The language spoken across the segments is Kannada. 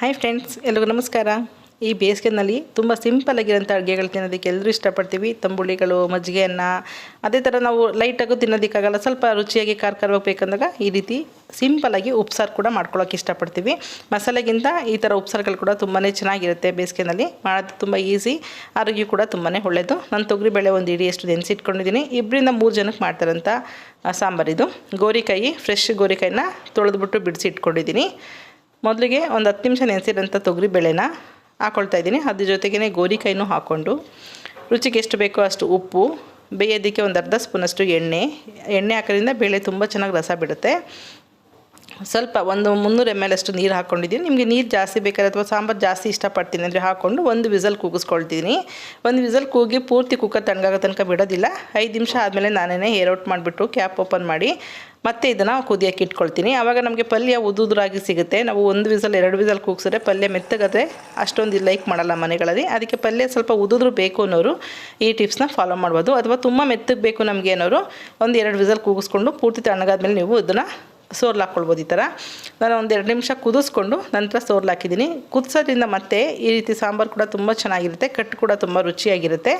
ಹಾಯ್ ಫ್ರೆಂಡ್ಸ್ ಎಲ್ರಿಗೂ ನಮಸ್ಕಾರ. ಈ ಬೇಸಿಗೆನಲ್ಲಿ ತುಂಬ ಸಿಂಪಲ್ಲಾಗಿರೋಂಥ ಅಡುಗೆಗಳು ತಿನ್ನೋದಕ್ಕೆ ಎಲ್ಲರೂ ಇಷ್ಟಪಡ್ತೀವಿ. ತಂಬುಳಿಗಳು, ಮಜ್ಜಿಗೆ ಅನ್ನ, ಅದೇ ಥರ ನಾವು ಲೈಟಾಗೂ ತಿನ್ನೋದಕ್ಕಾಗಲ್ಲ, ಸ್ವಲ್ಪ ರುಚಿಯಾಗಿ ಖಾರ ಖಾರವಾಗಿ ಈ ರೀತಿ ಸಿಂಪಲಾಗಿ ಉಪ್ಸಾರು ಕೂಡ ಮಾಡ್ಕೊಳ್ಳೋಕೆ ಇಷ್ಟಪಡ್ತೀವಿ. ಮಸಾಲೆಗಿಂತ ಈ ಥರ ಉಪ್ಸಾರುಗಳು ಕೂಡ ತುಂಬಾ ಚೆನ್ನಾಗಿರುತ್ತೆ ಬೇಸಿಗೆನಲ್ಲಿ. ಮಾಡೋದು ತುಂಬ ಈಸಿ ಆರೋಗ್ಯ ಕೂಡ ತುಂಬಾ ಒಳ್ಳೆಯದು ನಾನು ತೊಗರಿಬೇಳೆ ಒಂದು ಇಡೀ ಎಷ್ಟು ನೆನೆಸಿಟ್ಕೊಂಡಿದ್ದೀನಿ ಇಬ್ಬರಿಂದ ಮೂರು ಜನಕ್ಕೆ ಮಾಡ್ತಾರಂಥ ಸಾಂಬಾರಿದು. ಗೋರಿಕಾಯಿ ಫ್ರೆಶ್ ಗೋರಿಕಾಯಿನ ತೊಳೆದ್ಬಿಟ್ಟು ಬಿಡಿಸಿ ಇಟ್ಕೊಂಡಿದ್ದೀನಿ. ಮೊದಲಿಗೆ ಒಂದು ಹತ್ತು ನಿಮಿಷ ನೆನೆಸಿರೋಂಥ ತೊಗರಿ ಬೇಳೆನ ಹಾಕ್ಕೊಳ್ತಾ ಇದ್ದೀನಿ. ಅದ್ರ ಜೊತೆಗೇ ಗೋರಿಕಾಯಿನೂ ಹಾಕ್ಕೊಂಡು ರುಚಿಗೆ ಎಷ್ಟು ಬೇಕೋ ಅಷ್ಟು ಉಪ್ಪು, ಬೇಯೋದಕ್ಕೆ ಒಂದು ಅರ್ಧ ಸ್ಪೂನಷ್ಟು ಎಣ್ಣೆ. ಎಣ್ಣೆ ಹಾಕೋದ್ರಿಂದ ಬೇಳೆ ತುಂಬ ಚೆನ್ನಾಗಿ ರಸ ಬಿಡುತ್ತೆ. ಸ್ವಲ್ಪ ಒಂದು ಮುನ್ನೂರು ಎಂ ಎಲ್ ಅಷ್ಟು ನೀರು ಹಾಕ್ಕೊಂಡಿದ್ದೀನಿ ನಿಮಗೆ ನೀರು ಜಾಸ್ತಿ ಬೇಕಾದ್ರೆ ಅಥವಾ ಸಾಂಬಾರು ಜಾಸ್ತಿ ಇಷ್ಟಪಡ್ತೀನಿ ಅಂದರೆ ಹಾಕ್ಕೊಂಡು ಒಂದು ವಿಸಲ್ ಕೂಗಿಸ್ಕೊಳ್ತೀನಿ. ಒಂದು ವಿಸಲ್ ಕೂಗಿ ಪೂರ್ತಿ ಕುಕ್ಕರ್ ತಣ್ಣಗಾಗೋ ತನಕ ಬಿಡೋದಿಲ್ಲ. ಐದು ನಿಮಿಷ ಆದಮೇಲೆ ನಾನೇ ಏರ್ ಔಟ್ ಮಾಡಿಬಿಟ್ಟು ಕ್ಯಾಪ್ ಓಪನ್ ಮಾಡಿ ಮತ್ತೆ ಇದನ್ನು ಕುದಿಯೋಕ್ಕೆ ಇಟ್ಕೊಳ್ತೀನಿ. ಆವಾಗ ನಮಗೆ ಪಲ್ಯ ಉದುದ್ರಾಗಿ ಸಿಗುತ್ತೆ. ನಾವು ಒಂದು ವಿಸಲ್, ಎರಡು ವಿಸಲ್ ಕೂಗ್ಸಿದ್ರೆ ಪಲ್ಯ ಮೆತ್ತಗದೆ ಅಷ್ಟೊಂದು ಲೈಕ್ ಮಾಡಲ್ಲ ಮನೆಗಳಲ್ಲಿ. ಅದಕ್ಕೆ ಪಲ್ಯ ಸ್ವಲ್ಪ ಉದುದ್ರು ಬೇಕು ಅನ್ನೋರು ಈ ಟಿಪ್ಸ್ನ ಫಾಲೋ ಮಾಡ್ಬೋದು. ಅಥವಾ ತುಂಬ ಮೆತ್ತಗೆ ಬೇಕು ನಮಗೆ ಅನ್ನೋರು ಒಂದು ಎರಡು ವಿಸಲ್ ಕೂಗಿಸ್ಕೊಂಡು ಪೂರ್ತಿ ತಣ್ಣಗಾದ್ಮೇಲೆ ನೀವು ಇದನ್ನು ಸೋರ್ಲು ಹಾಕ್ಕೊಳ್ಬೋದು ಈ ಥರ ನಾನು ಒಂದು ಎರಡು ನಿಮಿಷ ಕುದಿಸ್ಕೊಂಡು ನಂತರ ಸೋರ್ಲು ಹಾಕಿದ್ದೀನಿ ಕುದಿಸೋದ್ರಿಂದ ಮತ್ತೆ ಈ ರೀತಿ ಸಾಂಬಾರು ಕೂಡ ತುಂಬ ಚೆನ್ನಾಗಿರುತ್ತೆ ಕಟ್ಟು ಕೂಡ ತುಂಬ ರುಚಿಯಾಗಿರುತ್ತೆ.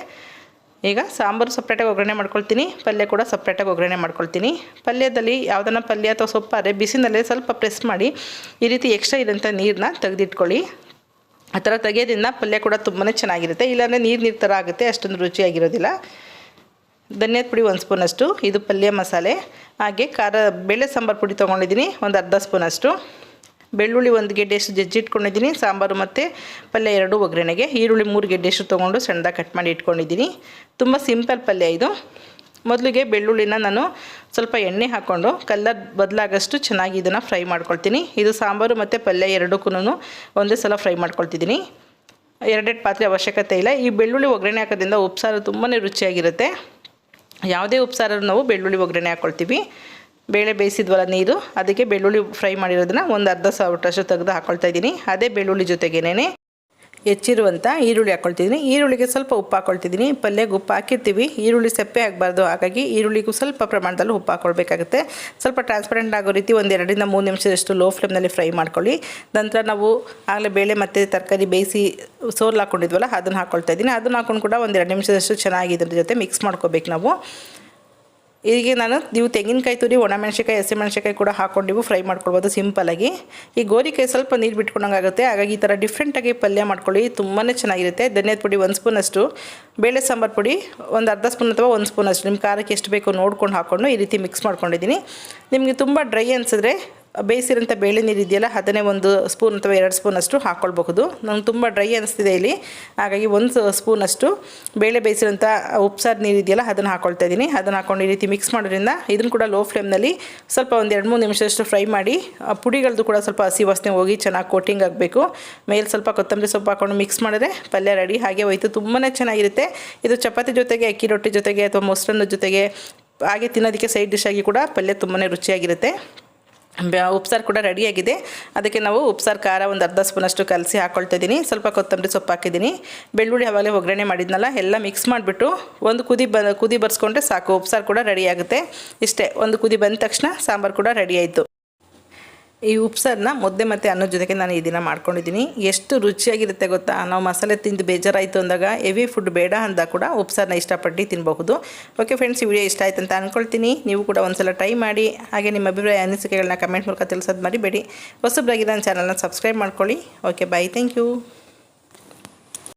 ಈಗ ಸಾಂಬಾರು ಸಪ್ರೇಟಾಗಿ ಒಗ್ಗರಣೆ ಮಾಡ್ಕೊಳ್ತೀನಿ, ಪಲ್ಯ ಕೂಡ ಸಪ್ರೇಟಾಗಿ ಒಗ್ಗರಣೆ ಮಾಡ್ಕೊಳ್ತೀನಿ. ಪಲ್ಯದಲ್ಲಿ ಯಾವುದನ್ನ ಪಲ್ಯ ಅಥವಾ ಸೊಪ್ಪಾರೆ ಬಿಸಿನಲ್ಲೇ ಸ್ವಲ್ಪ ಪ್ರೆಸ್ ಮಾಡಿ ಈ ರೀತಿ ಎಕ್ಸ್ಟ್ರಾ ಇರೋಂಥ ನೀರನ್ನ ತೆಗೆದಿಟ್ಕೊಳ್ಳಿ. ಆ ಥರ ತೆಗೆಯೋದ್ರಿಂದ ಪಲ್ಯ ಕೂಡ ತುಂಬಾ ಚೆನ್ನಾಗಿರುತ್ತೆ. ಇಲ್ಲಾಂದರೆ ನೀರು ನೀರು ಥರ ಆಗುತ್ತೆ, ಅಷ್ಟೊಂದು ರುಚಿಯಾಗಿರೋದಿಲ್ಲ. ಧನಿಯಾದ ಪುಡಿ ಒಂದು ಸ್ಪೂನಷ್ಟು, ಇದು ಪಲ್ಯ ಮಸಾಲೆ, ಹಾಗೆ ಖಾರ ಬೇಳೆ ಸಾಂಬಾರು ಪುಡಿ ತೊಗೊಂಡಿದ್ದೀನಿ, ಒಂದು ಅರ್ಧ ಸ್ಪೂನಷ್ಟು. ಬೆಳ್ಳುಳ್ಳಿ ಒಂದು ಗೆಡ್ಡೆಯಷ್ಟು ಜಜ್ಜಿಟ್ಕೊಂಡಿದ್ದೀನಿ ಸಾಂಬಾರು ಮತ್ತು ಪಲ್ಯ ಎರಡು ಒಗ್ಗರಣೆಗೆ. ಈರುಳ್ಳಿ ಮೂರು ಗೆಡ್ಡೆಷ್ಟು ತೊಗೊಂಡು ಸಣ್ಣದಾಗಿ ಕಟ್ ಮಾಡಿ ಇಟ್ಕೊಂಡಿದ್ದೀನಿ. ತುಂಬ ಸಿಂಪಲ್ ಪಲ್ಯ ಇದು. ಮೊದಲಿಗೆ ಬೆಳ್ಳುಳ್ಳಿನ ನಾನು ಸ್ವಲ್ಪ ಎಣ್ಣೆ ಹಾಕ್ಕೊಂಡು ಕಲ್ಲರ್ ಬದಲಾಗಷ್ಟು ಚೆನ್ನಾಗಿ ಇದನ್ನು ಫ್ರೈ ಮಾಡ್ಕೊಳ್ತೀನಿ. ಇದು ಸಾಂಬಾರು ಮತ್ತು ಪಲ್ಯ ಎರಡಕ್ಕೂ ಒಂದೇ ಸಲ ಫ್ರೈ ಮಾಡ್ಕೊಳ್ತಿದ್ದೀನಿ. ಎರಡೆರಡು ಪಾತ್ರೆ ಅವಶ್ಯಕತೆ ಇಲ್ಲ. ಈ ಬೆಳ್ಳುಳ್ಳಿ ಒಗ್ಗರಣೆ ಹಾಕೋದ್ರಿಂದ ಉಪ್ಸಾರು ತುಂಬಾ ರುಚಿಯಾಗಿರುತ್ತೆ. ಯಾವುದೇ ಉಪ್ಸಾರು ನಾವು ಬೆಳ್ಳುಳ್ಳಿ ಒಗ್ಗರಣೆ ಹಾಕ್ಕೊಳ್ತೀವಿ ಬೇಳೆ ಬೇಯಿಸಿದ್ವಲ್ಲ ನೀರು, ಅದಕ್ಕೆ ಬೆಳ್ಳುಳ್ಳಿ ಫ್ರೈ ಮಾಡಿರೋದನ್ನ ಒಂದು ಅರ್ಧ ಸಾವಿರಷ್ಟು ತೆಗೆದು ಹಾಕ್ಕೊಳ್ತಾ ಇದ್ದೀನಿ. ಅದೇ ಬೆಳ್ಳುಳ್ಳಿ ಜೊತೆಗೇನೆ ಹೆಚ್ಚಿರುವಂಥ ಈರುಳ್ಳಿ ಹಾಕ್ಕೊಳ್ತಿದ್ದೀನಿ ಈರುಳ್ಳಿಗೆ ಸ್ವಲ್ಪ ಉಪ್ಪು ಹಾಕ್ಕೊಳ್ತಿದ್ದೀನಿ ಪಲ್ಯಗೆ ಉಪ್ಪು ಹಾಕಿರ್ತೀವಿ. ಈರುಳ್ಳಿ ಸಪ್ಪೆ ಆಗಬಾರ್ದು. ಹಾಗಾಗಿ ಈರುಳ್ಳಿಗೂ ಸ್ವಲ್ಪ ಪ್ರಮಾಣದಲ್ಲಿ ಉಪ್ಪು ಹಾಕ್ಕೊಳ್ಬೇಕಾಗುತ್ತೆ ಸ್ವಲ್ಪ ಟ್ರಾನ್ಸ್ಪರೆಂಟ್ ಆಗೋ ರೀತಿ ಒಂದು ಎರಡರಿಂದ ಮೂರು ನಿಮಿಷದಷ್ಟು ಲೋ ಫ್ಲೇಮ್ನಲ್ಲಿ ಫ್ರೈ ಮಾಡ್ಕೊಳ್ಳಿ. ನಂತರ ನಾವು ಆಗಲೇ ಬೇಳೆ ಮತ್ತು ತರಕಾರಿ ಬೇಯಿಸಿ ಸೋರ್ಲು ಹಾಕ್ಕೊಂಡಿದ್ವಲ್ಲ ಅದನ್ನು ಹಾಕ್ಕೊಳ್ತಾ ಇದ್ದೀನಿ. ಅದನ್ನು ಹಾಕ್ಕೊಂಡು ಕೂಡ ಒಂದು ಎರಡು ನಿಮಿಷದಷ್ಟು ಚೆನ್ನಾಗಿ ಇದ್ರ ಜೊತೆ ಮಿಕ್ಸ್ ಮಾಡ್ಕೋಬೇಕು ನಾವು. ಈಗ ನಾನು ನೀವು ತೆಂಗಿನಕಾಯಿ ತುರಿ ಒಣಮೆಣ್ಸಿಕಾಯಿ ಹಸಿಮೆಣ್ಸಿಕಾಯಿ ಕೂಡ ಹಾಕ್ಕೊಂಡು ನೀವು ಫ್ರೈ ಮಾಡ್ಕೊಳ್ಬೋದು ಸಿಂಪಲಾಗಿ ಈ ಗೋರಿಕಾಯಿ ಸ್ವಲ್ಪ ನೀರು ಬಿಟ್ಕೊಂಡಂಗೆ ಆಗುತ್ತೆ ಹಾಗಾಗಿ ಈ ಥರ ಡಿಫ್ರೆಂಟಾಗಿ ಪಲ್ಯ ಮಾಡ್ಕೊಳ್ಳಿ ತುಂಬಾ ಚೆನ್ನಾಗಿರುತ್ತೆ. ಧನ್ಯದ ಪುಡಿ ಒಂದು ಸ್ಪೂನಷ್ಟು ಬೇಳೆ ಸಾಂಬಾರು ಪುಡಿ ಒಂದು ಅರ್ಧ ಸ್ಪೂನ್ ಅಥವಾ ಒಂದು ಸ್ಪೂನಷ್ಟು ನಿಮ್ಮ ಖಾರಕ್ಕೆ ಎಷ್ಟು ಬೇಕೋ ನೋಡ್ಕೊಂಡು ಹಾಕ್ಕೊಂಡು ಈ ರೀತಿ ಮಿಕ್ಸ್ ಮಾಡ್ಕೊಂಡಿದ್ದೀನಿ. ನಿಮಗೆ ತುಂಬ ಡ್ರೈ ಅನಿಸಿದ್ರೆ ಬೇಯಿಸಿರೋಂಥ ಬೇಳೆ ನೀರು ಇದೆಯಲ್ಲ, ಅದನ್ನೇ ಒಂದು ಸ್ಪೂನ್ ಅಥವಾ ಎರಡು ಸ್ಪೂನಷ್ಟು ಹಾಕ್ಕೊಳ್ಬಹುದು ನಂಗೆ ತುಂಬ ಡ್ರೈ ಅನಿಸ್ತಿದೆ ಇಲ್ಲಿ. ಹಾಗಾಗಿ ಒಂದು ಸ್ಪೂನಷ್ಟು ಬೇಳೆ ಬೇಯಿಸಿರೋಂಥ ಉಪ್ಸಾರು ನೀರು ಇದೆಯಲ್ಲ, ಅದನ್ನು ಹಾಕ್ಕೊಳ್ತಾ ಇದ್ದೀನಿ ಅದನ್ನು ಹಾಕ್ಕೊಂಡು ಈ ರೀತಿ ಮಿಕ್ಸ್ ಮಾಡೋದ್ರಿಂದ ಇದನ್ನು ಕೂಡ ಲೋ ಫ್ಲೇಮ್ನಲ್ಲಿ ಸ್ವಲ್ಪ ಒಂದು ಎರಡು ಮೂರು ನಿಮಿಷದಷ್ಟು ಫ್ರೈ ಮಾಡಿ ಪುಡಿಗಳದ್ದು ಕೂಡ ಸ್ವಲ್ಪ ಹಸಿ ವಾಸನೆ ಹೋಗಿ ಚೆನ್ನಾಗಿ ಕೋಟಿಂಗ್ ಆಗಬೇಕು. ಮೇಲೆ ಸ್ವಲ್ಪ ಕೊತ್ತಂಬರಿ ಸೊಪ್ಪು ಹಾಕ್ಕೊಂಡು ಮಿಕ್ಸ್ ಮಾಡಿದ್ರೆ ಪಲ್ಯ ರೆಡಿ ಹಾಗೆ ಹೋಯ್ತು ತುಂಬಾ ಚೆನ್ನಾಗಿರುತ್ತೆ. ಇದು ಚಪಾತಿ ಜೊತೆಗೆ, ಅಕ್ಕಿ ರೊಟ್ಟಿ ಜೊತೆಗೆ ಅಥವಾ ಮೊಸರನ್ನ ಜೊತೆಗೆ ಹಾಗೆ ತಿನ್ನೋದಕ್ಕೆ ಸೈಡ್ ಡಿಶ್ ಆಗಿ ಕೂಡ ಪಲ್ಯ ತುಂಬಾ ರುಚಿಯಾಗಿರುತ್ತೆ. ಉಪ್ಸಾರು ಕೂಡ ರೆಡಿಯಾಗಿದೆ ಅದಕ್ಕೆ ನಾವು ಉಪ್ಸಾರು, ಖಾರ ಒಂದು ಅರ್ಧ ಸ್ಪೂನಷ್ಟು ಕಲಸಿ ಹಾಕ್ಕೊಳ್ತಾ ಇದ್ದೀನಿ. ಸ್ವಲ್ಪ ಕೊತ್ತಂಬರಿ ಸೊಪ್ಪು ಹಾಕಿದ್ದೀನಿ. ಬೆಳ್ಳುಳ್ಳಿ ಅವಾಗಲೇ ಒಗ್ಗರಣೆ ಮಾಡಿದ್ನಲ್ಲ, ಎಲ್ಲ ಮಿಕ್ಸ್ ಮಾಡಿಬಿಟ್ಟು ಒಂದು ಕುದಿ ಬ, ಕುದಿ ಬರ್ಸ್ಕೊಂಡ್ರೆ ಸಾಕು. ಉಪ್ಸಾರು ಕೂಡ ರೆಡಿಯಾಗುತ್ತೆ ಇಷ್ಟೇ, ಒಂದು ಕುದಿ ಬಂದ ತಕ್ಷಣ ಸಾಂಬಾರು ಕೂಡ ರೆಡಿ ಆಯಿತು. ಈ ಉಪ್ಸಾರನ್ನ ಮುದ್ದೆ ಮತ್ತು ಅನ್ನದ ಜೊತೆಗೆ ನಾನು ಈ ದಿನ ಮಾಡ್ಕೊಂಡಿದ್ದೀನಿ. ಎಷ್ಟು ರುಚಿಯಾಗಿರುತ್ತೆ ಗೊತ್ತಾ? ನಾವು ಮಸಾಲೆ ತಿಂದು ಬೇಜಾರಾಯಿತು ಅಂದಾಗ ಹೆವಿ ಫುಡ್ ಬೇಡ ಅಂದಾಗ ಕೂಡ ಉಪ್ಸಾರನ್ನ ಇಷ್ಟಪಟ್ಟು ತಿನ್ನಬಹುದು ಓಕೆ ಫ್ರೆಂಡ್ಸ್ ಈ ವಿಡಿಯೋ ಇಷ್ಟ ಆಯ್ತು ಅಂತ ಅಂದ್ಕೊಳ್ತೀನಿ ನೀವು ಕೂಡ ಒಂದ್ಸಲ ಟ್ರೈ ಮಾಡಿ. ಹಾಗೆ ನಿಮ್ಮ ಅಭಿಪ್ರಾಯ ಅನಿಸಿಕೆಗಳನ್ನ ಕಮೆಂಟ್ ಮೂಲಕ ತಿಳಿಸೋದು ಮರಿಬೇಡಿ. ಹೊಸಬ್ರಾಗಿ ನನ್ನ ಚಾನಲ್ನ ಸಬ್ಸ್ಕ್ರೈಬ್ ಮಾಡ್ಕೊಳ್ಳಿ. Okay bye thank you